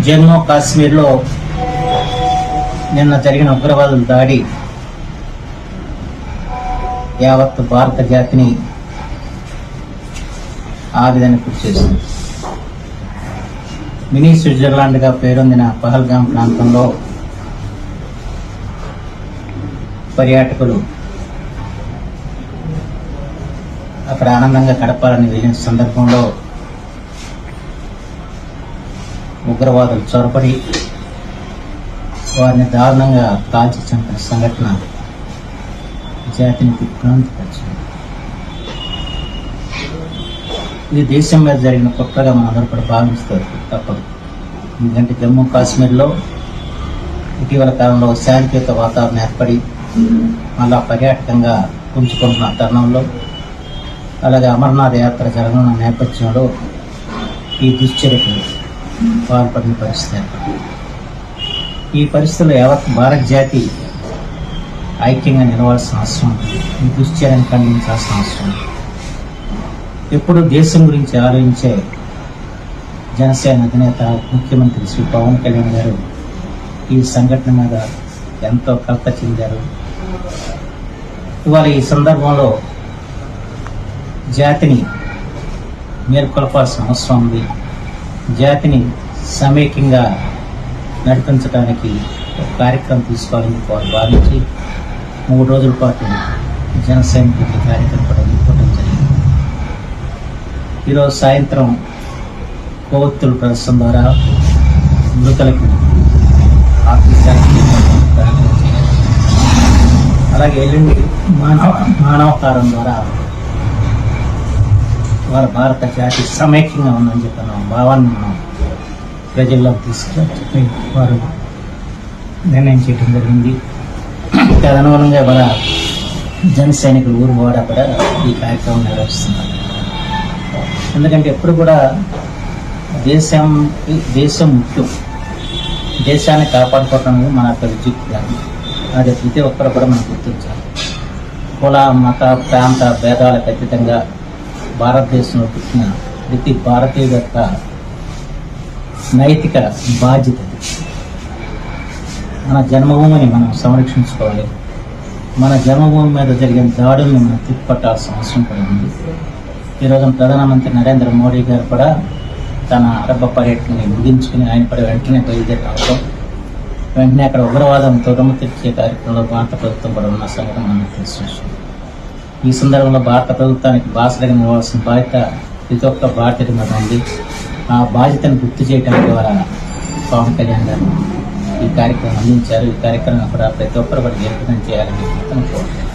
జమ్మూ కాశ్మీర్లో నిన్న జరిగిన ఉగ్రవాదుల దాడి యావత్ భారత జాతిని ఆవేదనకు చేసింది. మినీ స్విట్జర్లాండ్గా పేరొందిన పహల్గాం ప్రాంతంలో పర్యాటకులు అక్కడ ఆనందంగా గడపాలని వెళ్ళిన సందర్భంలో ఉగ్రవాదులు చొరబడి వారిని దారుణంగా కాల్చి చంపిన సంఘటన జాతిని దిగ్భ్రాంతిపరిచింది ఇది దేశం మీద జరిగిన కుట్రగా మనం అందరూ కూడా భావిస్తారు. తప్పదు. ఎందుకంటే జమ్మూ కాశ్మీర్లో ఇటీవల కాలంలో శాంతియుత వాతావరణం ఏర్పడి మళ్ళా పర్యాటకంగా పుంజుకుంటున్న తరుణంలో అలాగే అమర్నాథ్ యాత్ర జరగనున్న నేపథ్యంలో ఈ దుశ్చరిత్రలు పాల్పడిన పరిస్థితి ఏర్పడింది. ఈ పరిస్థితుల్లో యావత్ భారత జాతి ఐక్యంగా నిలవాల్సిన అవసరం ఉంది. ఈ దుశ్చర్యను ఖండించాల్సిన అవసరం ఉంది. ఎప్పుడు దేశం గురించి ఆలోచించే జనసేన అధినేత ముఖ్యమంత్రి శ్రీ పవన్ కళ్యాణ్ గారు ఈ సంఘటన మీద ఎంతో కలత చెందారు. ఇవాళ ఈ సందర్భంలో జాతిని మేల్కొల్పాల్సిన అవసరం ఉంది. జాతిని సమైక్యంగా నడిపించడానికి ఒక కార్యక్రమం తీసుకోవాలని వారు భావించి మూడు రోజుల పాటు జనసైనిక కార్యక్రమం ఇవ్వడం జరిగింది. ఈరోజు సాయంత్రం కొవ్వొత్తుల ప్రదర్శన ద్వారా మృతులకు అలాగే ఎల్లుండి మానవ మానవకారం ద్వారా వారి భారత జాతి సమైక్యంగా ఉందని చెప్పిన భావాన్ని మనం ప్రజల్లో తీసుకుని వారు నిర్ణయం చేయడం జరిగింది. తదనుగుణంగా మన జన సైనికులు ఊరు పోవడా కూడా ఈ కార్యక్రమం నిర్వహిస్తున్నారు. ఎందుకంటే ఎప్పుడు కూడా దేశం దేశం ముఖ్యం. దేశాన్ని కాపాడుకోవటం అనేది మన యొక్క విద్యుత్ అది. ప్రతి ఒక్కరు కూడా మనం గుర్తించాలి. కుల మత ప్రాంత భేదాలకు అతీతంగా భారతదేశంలో పుట్టిన ప్రతి భారతీయుడు యొక్క నైతిక బాధ్యత మన జన్మభూమిని మనం సంరక్షించుకోవాలి. మన జన్మభూమి మీద జరిగిన దాడుల్ని మనం తిప్పట్టాల్సిన అవసరం కూడా ఉంది. ఈరోజు ప్రధానమంత్రి నరేంద్ర మోడీ గారు కూడా తన అరబ్బ పర్యటనని ముగించుకుని ఆయన కూడా వెంటనే బయలుదేరి రావడం వెంటనే అక్కడ ఉగ్రవాదం తొడమ తెచ్చే కార్యక్రమంలో భారత ప్రభుత్వం కూడా ఉన్న సంగతి మనకు తెలిసి ఈ సందర్భంలో భారత ప్రభుత్వానికి బాసలుగా నిలవాల్సిన బాధ్యత ప్రతి ఒక్క బాధ్యత మీద ఉంది. ఆ బాధ్యతను గుర్తు చేయడం ద్వారా పవన్ కళ్యాణ్ గారు ఈ కార్యక్రమం అందించారు. ఈ కార్యక్రమం కూడా ప్రతి ఒక్కరు కూడా జయప్రదం చేయాలని కోరుతున్నాను